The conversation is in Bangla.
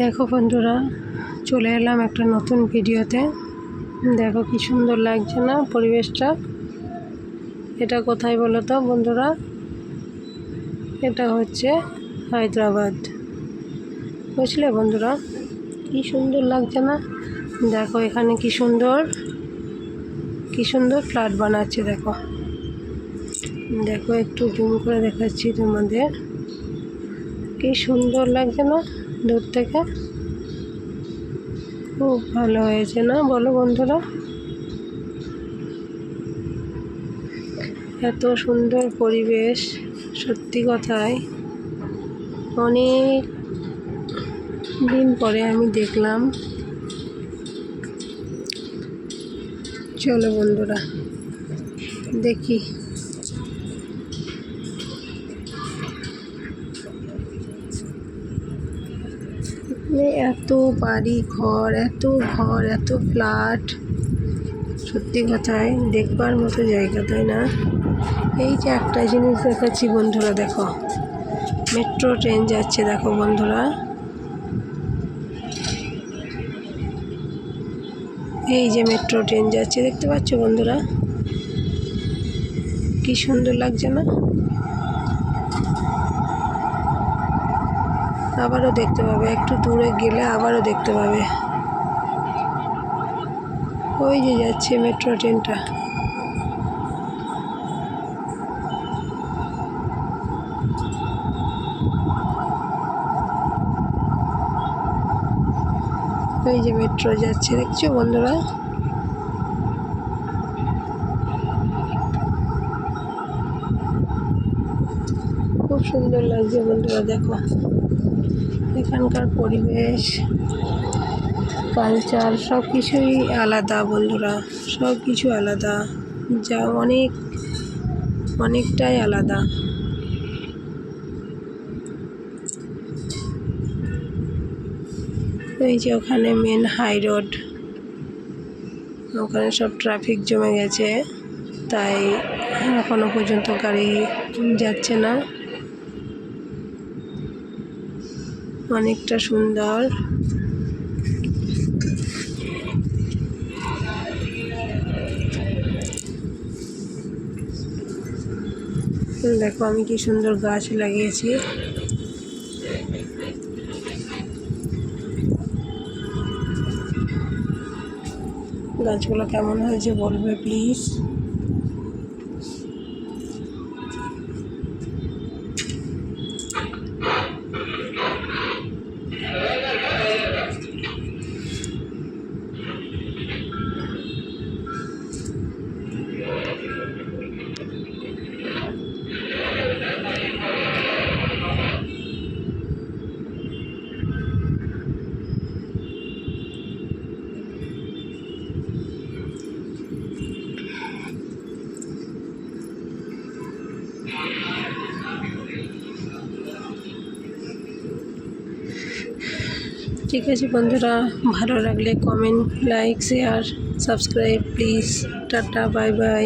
দেখো বন্ধুরা, চলে এলাম একটা নতুন ভিডিওতে। দেখো কি সুন্দর লাগছে না পরিবেশটা। এটা কোথায় বলো তো বন্ধুরা? এটা হচ্ছে হায়দ্রাবাদ। বুঝলে বন্ধুরা? কি সুন্দর লাগছে না? দেখো এখানে কি সুন্দর কি সুন্দর ফ্ল্যাট বানাচ্ছে, দেখো। দেখো একটু জুম করে দেখাচ্ছি তোমাদের। কি সুন্দর লাগছে না? দূর থেকে। খুব ভালো হয়েছে না? বলো বন্ধুরা। এত সুন্দর পরিবেশ, সত্যি কথাই। অনেক দিন পরে আমি দেখলাম। চলো বন্ধুরা, দেখি। মানে এত বাড়ি ঘর, এত ঘর, এত ফ্ল্যাট। সত্যি কথায় দেখবার মতো জায়গা, তাই না? এই যে একটা জিনিস দেখাচ্ছি বন্ধুরা, দেখো। মেট্রো ট্রেন যাচ্ছে, দেখো বন্ধুরা। এই যে মেট্রো ট্রেন যাচ্ছে, দেখতে পাচ্ছ বন্ধুরা? কি সুন্দর লাগছে না? আবারও দেখতে পাবে। একটু দূরে গেলে আবারও দেখতে পাবে। ওই যে যাচ্ছে মেট্রো ট্রেনটা। ওই যে মেট্রো যাচ্ছে। দেখছ বন্ধুরা? খুব সুন্দর লাগছে বন্ধুরা, দেখো। এখানকার পরিবেশ কালচার সব কিছুই আলাদা বন্ধুরা, সব কিছু আলাদা। যা অনেক, অনেকটাই আলাদা। এই যে ওখানে মেন হাই রোড ওখানে সব ট্রাফিক জমে গেছে, তাই এখনও পর্যন্ত গাড়ি যাচ্ছে না। অনেকটা সুন্দর। দেখো আমি কি সুন্দর গাছ লাগিয়েছি। গাছগুলো কেমন হয়েছে বলবে প্লিজ ঠিক আছে বন্ধুরা ভালো লাগলে comment like share subscribe please tata bye bye